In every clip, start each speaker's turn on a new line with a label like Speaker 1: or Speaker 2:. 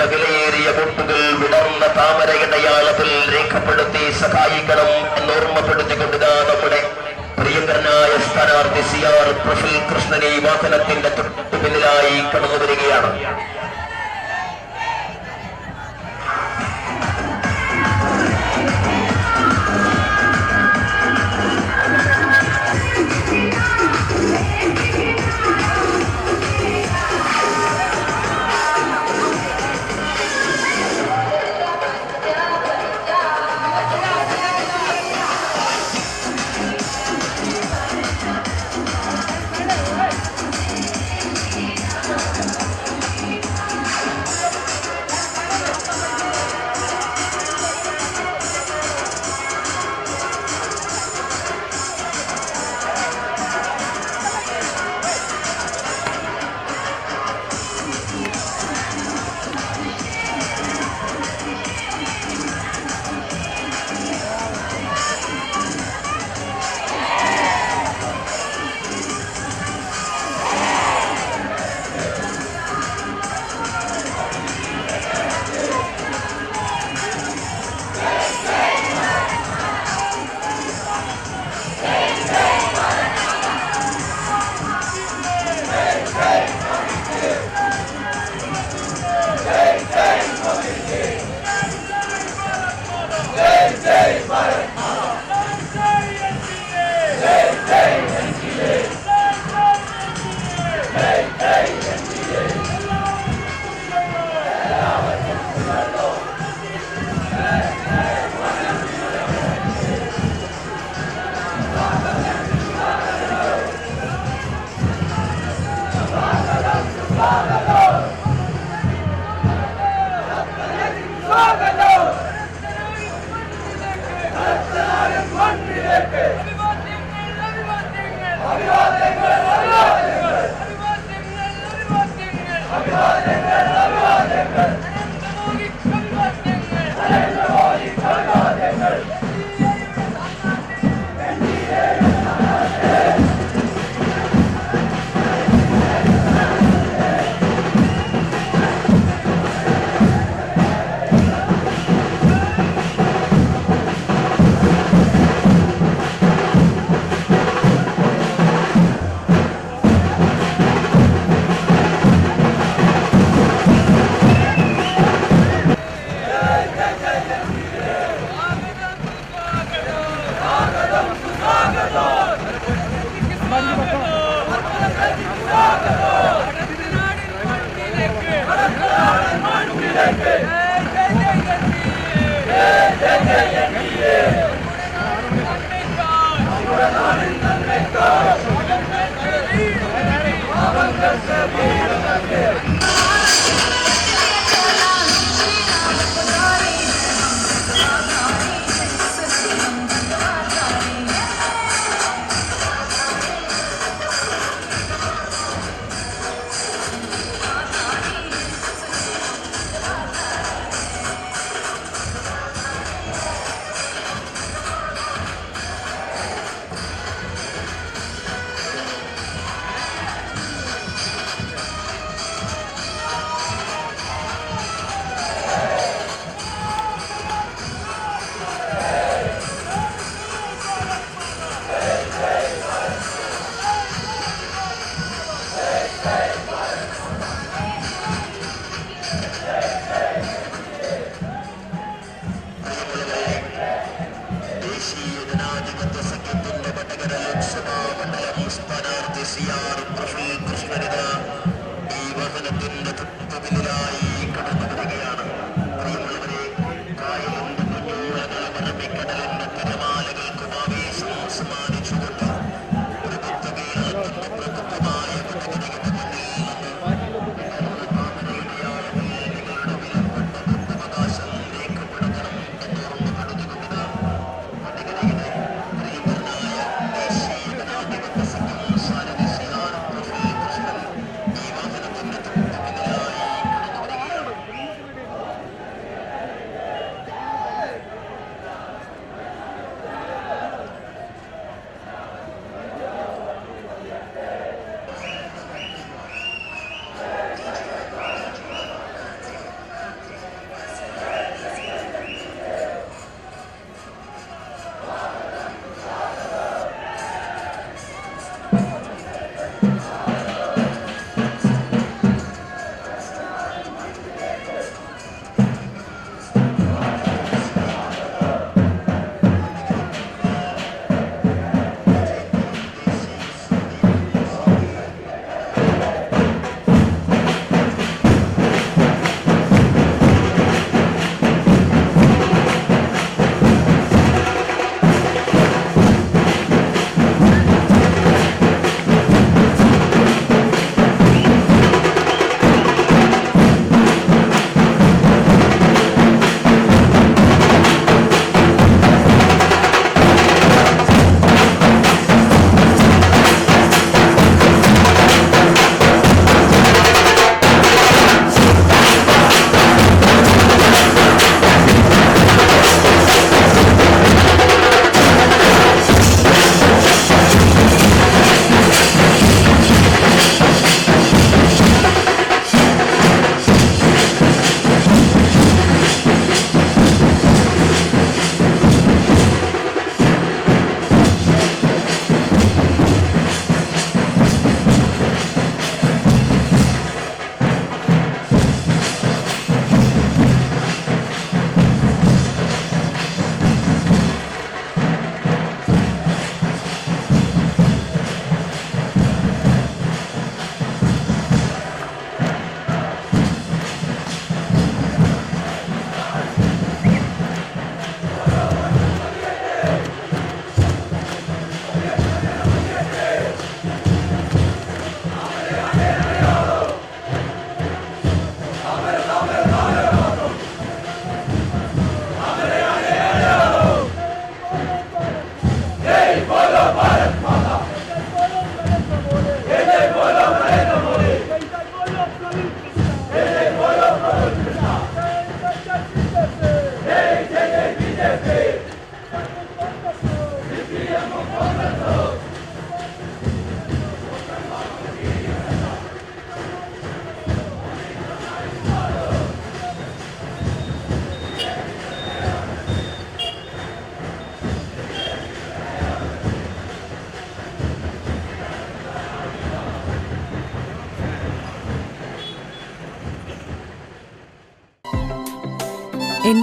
Speaker 1: നിങ്ങളുടെ വിലയേറിയ വിടർന്ന താമരയടയാളത്തിൽ രേഖപ്പെടുത്തി സഹായിക്കണം എന്നോർമ്മപ്പെടുത്തിക്കൊണ്ടിതാ നമ്മുടെ പ്രിയങ്കരനായ സ്ഥാനാർത്ഥി സി ആർ പ്രഫുൽ കൃഷ്ണനെ ഈ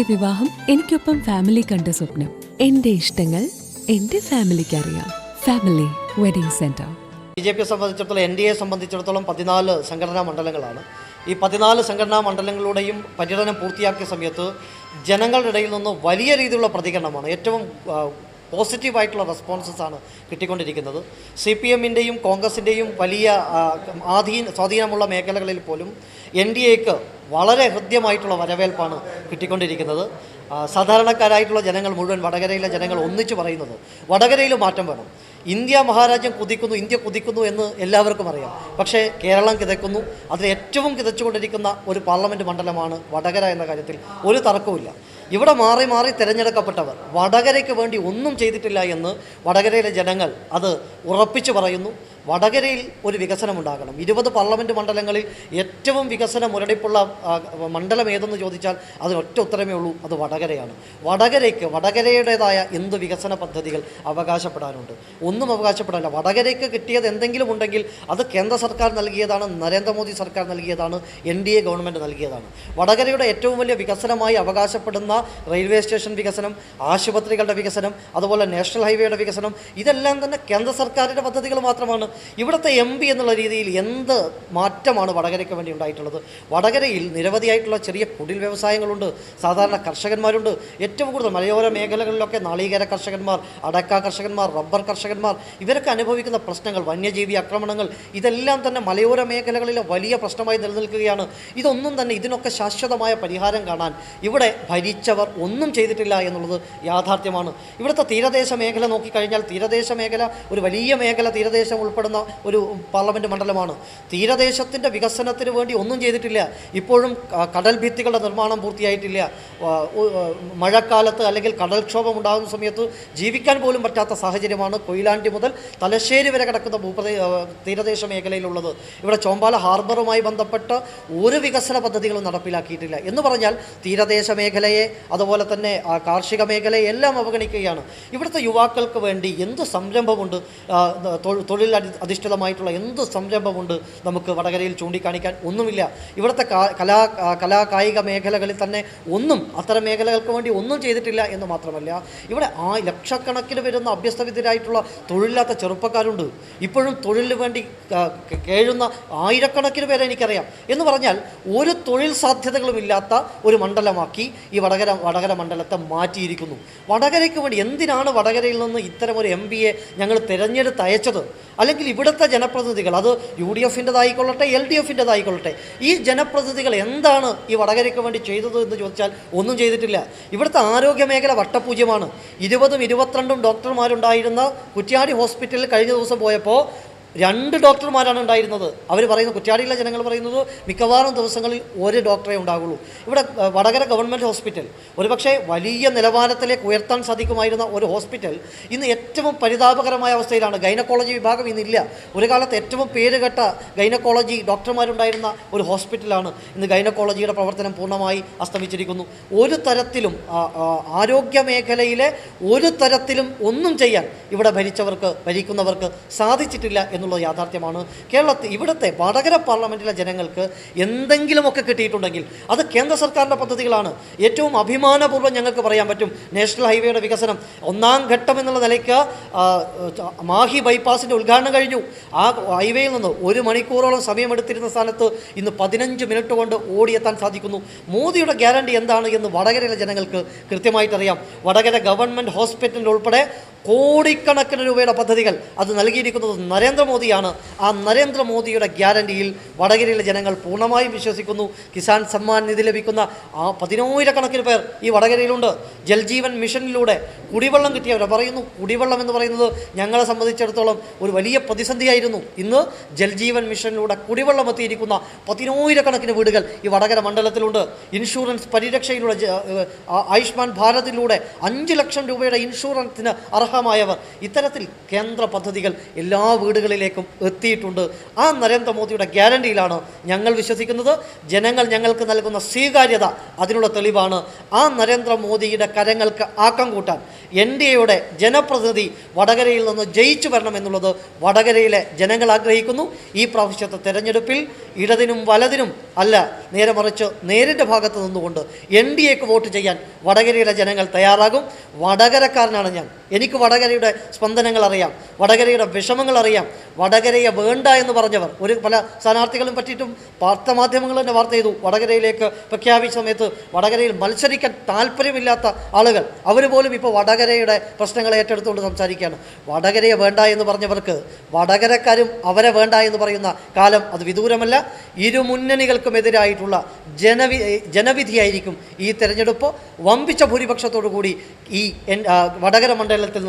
Speaker 2: എന്റെ വിവാഹം എനിക്കൊപ്പം ഫാമിലി കണ്ട സ്വപ്നം. എന്റെ ഇഷ്ടങ്ങൾ എന്റെ ഫാമിലിക്ക് അറിയാം. Family wedding centre
Speaker 3: B J പിയെ സംബന്ധിച്ചിടത്തോളം എൻ ഡി എ സംബന്ധിച്ചിടത്തോളം പതിനാല് സംഘടനാ മണ്ഡലങ്ങളാണ്. ഈ പതിനാല് സംഘടനാ മണ്ഡലങ്ങളുടെയും പര്യടനം പൂർത്തിയാക്കിയ സമയത്ത് ജനങ്ങളുടെ ഇടയിൽ നിന്ന് വലിയ രീതിയിലുള്ള പ്രതികരണമാണ്. ഏറ്റവും പോസിറ്റീവായിട്ടുള്ള റെസ്പോൺസസ് ആണ് കിട്ടിക്കൊണ്ടിരിക്കുന്നത്. സി പി എമ്മിന്റെയും കോൺഗ്രസിന്റെയും വലിയ ആധീന സ്വാധീനമുള്ള മേഖലകളിൽ പോലും എൻ ഡി എക്ക് വളരെ ഹൃദ്യമായിട്ടുള്ള വരവേൽപ്പാണ് കിട്ടിക്കൊണ്ടിരിക്കുന്നത്. സാധാരണക്കാരായിട്ടുള്ള ജനങ്ങൾ മുഴുവൻ വടകരയിലെ ജനങ്ങൾ ഒന്നിച്ചു പറയുന്നത് വടകരയിൽ മാറ്റം വേണം. ഇന്ത്യ മഹാരാജ്യം കുതിക്കുന്നു ഇന്ത്യ കുതിക്കുന്നു എന്ന് എല്ലാവർക്കും അറിയാം. പക്ഷേ കേരളം കിതക്കുന്നു അതിൽ ഏറ്റവും കിതച്ചുകൊണ്ടിരിക്കുന്ന ഒരു പാർലമെന്റ് മണ്ഡലമാണ് വടകര എന്ന കാര്യത്തിൽ ഒരു തർക്കവുമില്ല. ഇവിടെ മാറി മാറി തിരഞ്ഞെടുക്കപ്പെട്ടവർ വടകരയ്ക്ക് വേണ്ടി ഒന്നും ചെയ്തിട്ടില്ല എന്ന് വടകരയിലെ ജനങ്ങൾ അത് ഉറപ്പിച്ചു പറയുന്നു. വടകരയിൽ ഒരു വികസനം ഉണ്ടാകണം. ഇരുപത് പാർലമെന്റ് മണ്ഡലങ്ങളിൽ ഏറ്റവും വികസന മുരടിപ്പുള്ള മണ്ഡലം ഏതെന്ന് ചോദിച്ചാൽ അതിന് ഒറ്റ ഉത്തരമേ ഉള്ളൂ അത് വടകരയാണ്. വടകരയ്ക്ക് വടകരയുടേതായ എന്ത് വികസന പദ്ധതികൾ അവകാശപ്പെടാനുണ്ട്? ഒന്നും അവകാശപ്പെടാനില്ല. വടകരയ്ക്ക് കിട്ടിയത് എന്തെങ്കിലും ഉണ്ടെങ്കിൽ അത് കേന്ദ്ര സർക്കാർ നൽകിയതാണ് നരേന്ദ്രമോദി സർക്കാർ നൽകിയതാണ് എൻ ഡി എ ഗവൺമെന്റ് നൽകിയതാണ്. വടകരയുടെ ഏറ്റവും വലിയ വികസനമായി അവകാശപ്പെടുന്ന റെയിൽവേ സ്റ്റേഷൻ വികസനം ആശുപത്രികളുടെ വികസനം അതുപോലെ നാഷണൽ ഹൈവേയുടെ വികസനം ഇതെല്ലാം തന്നെ കേന്ദ്ര സർക്കാരിന്റെ പദ്ധതികൾ മാത്രമാണ്. ഇവിടുത്തെ എം പി എന്നുള്ള രീതിയിൽ എന്ത് മാറ്റമാണ് വടകരയ്ക്ക് വേണ്ടി ഉണ്ടായിട്ടുള്ളത്? വടകരയിൽ നിരവധിയായിട്ടുള്ള ചെറിയ കുടിൽ വ്യവസായങ്ങളുണ്ട് സാധാരണ കർഷകന്മാരുണ്ട്. ഏറ്റവും കൂടുതൽ മലയോര മേഖലകളിലൊക്കെ നാളികേര കർഷകന്മാർ അടക്ക കർഷകന്മാർ റബ്ബർ കർഷകന്മാർ ഇവരൊക്കെ അനുഭവിക്കുന്ന പ്രശ്നങ്ങൾ വന്യജീവി ആക്രമണങ്ങൾ ഇതെല്ലാം തന്നെ മലയോര മേഖലകളിലെ വലിയ പ്രശ്നമായി നിലനിൽക്കുകയാണ്. ഇതൊന്നും തന്നെ ഇതിനൊക്കെ ശാശ്വതമായ പരിഹാരം കാണാൻ ഇവിടെ ഭരിച്ചവർ ഒന്നും ചെയ്തിട്ടില്ല എന്നുള്ളത് യാഥാർത്ഥ്യമാണ്. ഇവിടുത്തെ തീരദേശ മേഖല നോക്കിക്കഴിഞ്ഞാൽ തീരദേശ മേഖല ഒരു വലിയ മേഖല തീരദേശം ഉൾപ്പെടുന്ന ഒരു പാർലമെന്റ് മണ്ഡലമാണ്. തീരദേശത്തിന്റെ വികസനത്തിന് വേണ്ടി ഒന്നും ചെയ്തിട്ടില്ല. ഇപ്പോഴും കടൽ ഭിത്തികളുടെ നിർമ്മാണം പൂർത്തിയായിട്ടില്ല. മഴക്കാലത്ത് അല്ലെങ്കിൽ കടൽക്ഷോഭം ഉണ്ടാകുന്ന സമയത്ത് ജീവിക്കാൻ പോലും പറ്റാത്ത സാഹചര്യമാണ് കൊയിലാണ്ടി മുതൽ തലശ്ശേരി വരെ കിടക്കുന്ന ഭൂപ്രദേ തീരദേശ മേഖലയിലുള്ളത്. ഇവിടെ ചോമ്പാല ഹാർബറുമായി ബന്ധപ്പെട്ട് ഒരു വികസന പദ്ധതികളും നടപ്പിലാക്കിയിട്ടില്ല. എന്ന് പറഞ്ഞാൽ തീരദേശ മേഖലയെ അതുപോലെ തന്നെ കാർഷിക മേഖലയെ എല്ലാം അവഗണിക്കുകയാണ്. ഇവിടുത്തെ യുവാക്കൾക്ക് വേണ്ടി എന്ത് സംരംഭമുണ്ട്? തൊഴിൽ അധിഷ്ഠിതമായിട്ടുള്ള എന്ത് സംരംഭമുണ്ട് നമുക്ക് വടകരയിൽ ചൂണ്ടിക്കാണിക്കാൻ ഒന്നുമില്ല. ഇവിടുത്തെ കലാ കലാ കായിക മേഖലകളിൽ തന്നെ ഒന്നും അത്തരം മേഖലകൾക്ക് വേണ്ടി ഒന്നും ചെയ്തിട്ടില്ല എന്ന് മാത്രമല്ല ഇവിടെ ആ ലക്ഷക്കണക്കിന് വരുന്ന അഭ്യസ്തവിദ്യരായിട്ടുള്ള തൊഴിലില്ലാത്ത ചെറുപ്പക്കാരുണ്ട്. ഇപ്പോഴും തൊഴിലിന് വേണ്ടി കേഴുന്ന ആയിരക്കണക്കിന് പേരെ എനിക്കറിയാം. എന്ന് പറഞ്ഞാൽ ഒരു തൊഴിൽ സാധ്യതകളും ഇല്ലാത്ത ഒരു മണ്ഡലമാക്കി ഈ വടകര വടകര മണ്ഡലത്തെ മാറ്റിയിരിക്കുന്നു. വടകരയ്ക്ക് വേണ്ടി എന്തിനാണ് വടകരയിൽ നിന്ന് ഇത്തരം ഒരു എം പിയെ ഞങ്ങൾ തിരഞ്ഞെടുത്ത് അയച്ചത് അല്ലെങ്കിൽ ഇവിടുത്തെ ജനപ്രതിനിധികൾ അത് യു ഡി എഫിന്റെതായിക്കൊള്ളട്ടെ എൽ ഡി എഫിന്റെതായിക്കൊള്ളട്ടെ ഈ ജനപ്രതിനിധികൾ എന്താണ് ഈ വടകരയ്ക്ക് വേണ്ടി ചെയ്തത് എന്ന് ചോദിച്ചാൽ ഒന്നും ചെയ്തിട്ടില്ല. ഇവിടുത്തെ ആരോഗ്യ മേഖല വട്ടപൂജ്യമാണ്. ഇരുപതും ഇരുപത്തിരണ്ടും ഡോക്ടർമാരുണ്ടായിരുന്ന കുറ്റ്യാടി ഹോസ്പിറ്റലിൽ കഴിഞ്ഞ ദിവസം പോയപ്പോൾ രണ്ട് ഡോക്ടർമാരാണ് ഉണ്ടായിരുന്നത്. അവർ പറയുന്നത് കുറ്റ്യാടിയിലെ ജനങ്ങൾ പറയുന്നത് മിക്കവാറും ദിവസങ്ങളിൽ ഒരു ഡോക്ടറെ ഉണ്ടാകുള്ളൂ ഇവിടെ വടകര ഗവൺമെന്റ് ഹോസ്പിറ്റൽ ഒരുപക്ഷെ വലിയ നിലവാരത്തിലേക്ക് ഉയർത്താൻ സാധിക്കുമായിരുന്ന ഒരു ഹോസ്പിറ്റൽ ഇന്ന് ഏറ്റവും പരിതാപകരമായ അവസ്ഥയിലാണ്. ഗൈനക്കോളജി വിഭാഗം ഇന്നില്ല. ഒരു കാലത്ത് ഏറ്റവും പേരുകെട്ട ഗൈനക്കോളജി ഡോക്ടർമാരുണ്ടായിരുന്ന ഒരു ഹോസ്പിറ്റലാണ് ഇന്ന് ഗൈനക്കോളജിയുടെ പ്രവർത്തനം പൂർണമായി അസ്തമിച്ചിരിക്കുന്നു. ഒരു തരത്തിലും ആരോഗ്യ മേഖലയിലെ ഒരു തരത്തിലും ഒന്നും ചെയ്യാൻ ഇവിടെ ഭരിച്ചവർക്ക് ഭരിക്കുന്നവർക്ക് സാധിച്ചിട്ടില്ല എന്നുള്ളത് യാഥാർത്ഥ്യമാണ്. കേരളത്തിൽ ഇവിടുത്തെ വടകര പാർലമെന്റിലെ ജനങ്ങൾക്ക് എന്തെങ്കിലുമൊക്കെ കിട്ടിയിട്ടുണ്ടെങ്കിൽ അത് കേന്ദ്ര സർക്കാരിന്റെ പദ്ധതികളാണ്. ഏറ്റവും അഭിമാനപൂർവം ഞങ്ങൾക്ക് പറയാൻ പറ്റും നാഷണൽ ഹൈവേയുടെ വികസനം. ഒന്നാം ഘട്ടം എന്നുള്ള നിലയ്ക്ക് മാഹി ബൈപ്പാസിന്റെ ഉദ്ഘാടനം കഴിഞ്ഞു. ആ ഹൈവേയിൽ നിന്ന് ഒരു മണിക്കൂറോളം സമയമെടുത്തിരുന്ന സ്ഥാനത്ത് ഇന്ന് പതിനഞ്ച് മിനിറ്റ് കൊണ്ട് ഓടിയെത്താൻ സാധിക്കുന്നു. മോദിയുടെ ഗ്യാരണ്ടി എന്താണ് എന്ന് വടകരയിലെ ജനങ്ങൾക്ക് കൃത്യമായിട്ടറിയാം. വടകര ഗവൺമെന്റ് ഹോസ്പിറ്റലിൽ ഉൾപ്പെടെ കോടിക്കണക്കിന് രൂപയുടെ പദ്ധതികൾ അത് നൽകിയിരിക്കുന്നത് നരേന്ദ്രമോദിയാണ്. ആ നരേന്ദ്രമോദിയുടെ ഗ്യാരണ്ടിയിൽ വടകരയിലെ ജനങ്ങൾ പൂർണമായും വിശ്വസിക്കുന്നു. കിസാൻ സമ്മാൻ നിധി ലഭിക്കുന്ന ആ പതിനായിരക്കണക്കിന് പേർ ഈ വടകരയിലുണ്ട്. ജൽജീവൻ മിഷനിലൂടെ കുടിവെള്ളം കിട്ടിയവർ പറയുന്നു. കുടിവെള്ളം എന്ന് പറയുന്നത് ഞങ്ങളെ സംബന്ധിച്ചിടത്തോളം ഒരു വലിയ പ്രതിസന്ധിയായിരുന്നു. ഇന്ന് ജൽജീവൻ മിഷനിലൂടെ കുടിവെള്ളം എത്തിയിരിക്കുന്ന പതിനായിരക്കണക്കിന് വീടുകൾ ഈ വടകര മണ്ഡലത്തിലുണ്ട്. ഇൻഷുറൻസ് പരിരക്ഷയിലൂടെ ആയുഷ്മാൻ ഭാരതിലൂടെ അഞ്ച് ലക്ഷം രൂപയുടെ ഇൻഷുറൻസിന് അർഹ അർഹമായവർ ഇത്തരത്തിൽ കേന്ദ്ര പദ്ധതികൾ എല്ലാ വീടുകളിലേക്കും എത്തിയിട്ടുണ്ട്. ആ നരേന്ദ്രമോദിയുടെ ഗ്യാരണ്ടിയിലാണ് ഞങ്ങൾ വിശ്വസിക്കുന്നത്. ജനങ്ങൾ ഞങ്ങൾക്ക് നൽകുന്ന സ്വീകാര്യത അതിനുള്ള തെളിവാണ്. ആ നരേന്ദ്രമോദിയുടെ കരങ്ങൾക്ക് ആക്കം കൂട്ടാൻ എൻ ഡി എയുടെ ജനപ്രതിനിധി വടകരയിൽ നിന്ന് ജയിച്ചു വരണമെന്നുള്ളത് വടകരയിലെ ജനങ്ങൾ ആഗ്രഹിക്കുന്നു. ഈ പ്രാവശ്യത്തെ തെരഞ്ഞെടുപ്പിൽ ഇടതിനും വലതിനും അല്ല നേരെ മറിച്ച് നേരിന്റെ ഭാഗത്ത് നിന്നുകൊണ്ട് എൻ ഡി എക്ക് വോട്ട് ചെയ്യാൻ വടകരയിലെ ജനങ്ങൾ തയ്യാറാകും. വടകരക്കാരനാണ് ഞാൻ. എനിക്ക് വടകരയുടെ സ്പന്ദനങ്ങൾ അറിയാം വടകരയുടെ വിഷമങ്ങൾ അറിയാം. വടകരയെ വേണ്ട എന്ന് പറഞ്ഞവർ ഒരു പല സ്ഥാനാർത്ഥികളും പറ്റിയിട്ടും വാർത്താമാധ്യമങ്ങൾ തന്നെ വാർത്ത ചെയ്തു. വടകരയിലേക്ക് പ്രഖ്യാപിച്ച സമയത്ത് വടകരയിൽ മത്സരിക്കാൻ താല്പര്യമില്ലാത്ത ആളുകൾ അവർ പോലും ഇപ്പോൾ വടകരയുടെ പ്രശ്നങ്ങൾ ഏറ്റെടുത്തുകൊണ്ട് സംസാരിക്കുകയാണ്. വടകരയെ വേണ്ട എന്ന് പറഞ്ഞവർക്ക് വടകരക്കാരും അവരെ വേണ്ട എന്ന് പറയുന്ന കാലം അത് വിദൂരമല്ല. ഇരു മുന്നണികൾക്കുമെതിരായിട്ടുള്ള ജനവി ജനവിധിയായിരിക്കും ഈ തെരഞ്ഞെടുപ്പ്. വമ്പിച്ച ഭൂരിപക്ഷത്തോടു കൂടി ഈ വടകര മണ്ഡലത്തിൽ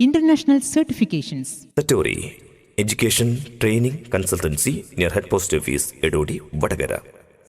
Speaker 4: International Certifications.
Speaker 5: Satori education training consultancy near head post office Edodi Vadakara